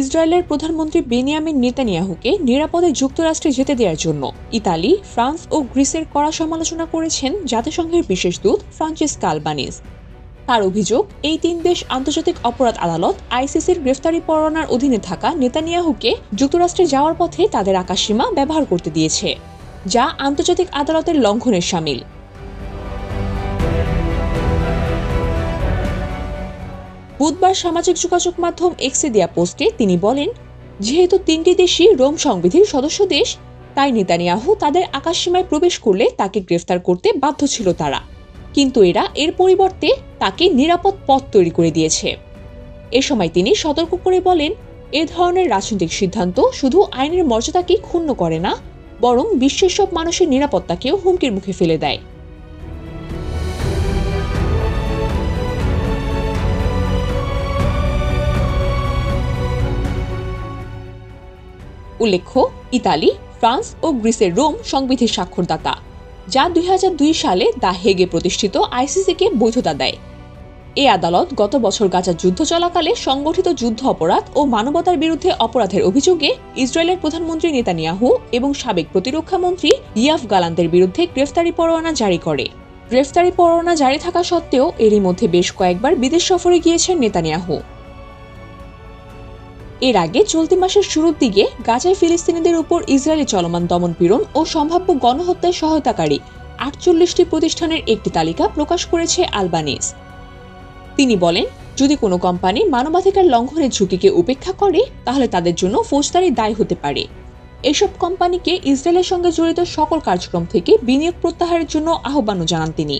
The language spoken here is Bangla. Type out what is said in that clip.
ইসরায়েলের প্রধানমন্ত্রী বেনিয়ামিন নেতানিয়াহুকে নিরাপদে যুক্তরাষ্ট্রে যেতে দেওয়ার জন্য ইতালি, ফ্রান্স ও গ্রিসের কড়া সমালোচনা করেছেন জাতিসংঘের বিশেষ দূত ফ্রান্সিস আলবানিজ তার অভিযোগ, এই তিন দেশ আন্তর্জাতিক অপরাধ আদালত আইসিসির গ্রেফতারি পরোয়ানার অধীনে থাকা নেতানিয়াহুকে যুক্তরাষ্ট্রে যাওয়ার পথে তাদের আকাশসীমা ব্যবহার করতে দিয়েছে, যা আন্তর্জাতিক আদালতের লঙ্ঘনের সামিল। বুধবার সামাজিক যোগাযোগ মাধ্যম এক্সে দেয়া পোস্টে তিনি বলেন, যেহেতু তিনটি দেশই রোম সংবিধির সদস্য দেশ, তাই নেতানিয়াহু তাদের আকাশসীমায় প্রবেশ করলে তাকে গ্রেফতার করতে বাধ্য ছিল তারা। কিন্তু এরা এর পরিবর্তে তাকে নিরাপদ পথ তৈরি করে দিয়েছে। এ সময় তিনি সতর্ক করে বলেন, এ ধরনের রাজনৈতিক সিদ্ধান্ত শুধু আইনের মর্যাদাকে ক্ষুণ্ণ করে না, বরং বিশ্বের সব মানুষের নিরাপত্তাকেও হুমকির মুখে ফেলে দেয়। উল্লেখ্য, ইতালি, ফ্রান্স ও গ্রিসের রোম সংবিধির স্বাক্ষরদাতা, যা দুই হাজার দুই সালে দ্য হেগে প্রতিষ্ঠিত আইসিসিকে বৈধতা দেয়। এ আদালত গত বছর গাজার যুদ্ধ চলাকালে সংগঠিত যুদ্ধ অপরাধ ও মানবতার বিরুদ্ধে অপরাধের অভিযোগে ইসরায়েলের প্রধানমন্ত্রী নেতানিয়াহু এবং সাবেক প্রতিরক্ষা মন্ত্রী ইয়াফ গালান্তের বিরুদ্ধে গ্রেফতারি পরোয়ানা জারি করে। গ্রেফতারি পরোয়ানা জারি থাকা সত্ত্বেও এরই মধ্যে বেশ কয়েকবার বিদেশ সফরে গিয়েছেন নেতানিয়াহু। এর আগে চলতি মাসের শুরুর দিকে গাজায় ফিলিস্তিনিদের উপর ইসরায়েলি চলমান দমনপীড়ন ও সম্ভাব্য গণহত্যায় সহায়তাকারী আটচল্লিশটি প্রতিষ্ঠানের একটি তালিকা প্রকাশ করেছে আলবানিজ। তিনি বলেন, যদি কোনো কোম্পানি মানবাধিকার লঙ্ঘনের ঝুঁকিকে উপেক্ষা করে, তাহলে তাদের জন্য ফৌজদারি দায় হতে পারে। এসব কোম্পানিকে ইসরায়েলের সঙ্গে জড়িত সকল কার্যক্রম থেকে বিনিয়োগ প্রত্যাহারের জন্য আহ্বানও জানান তিনি।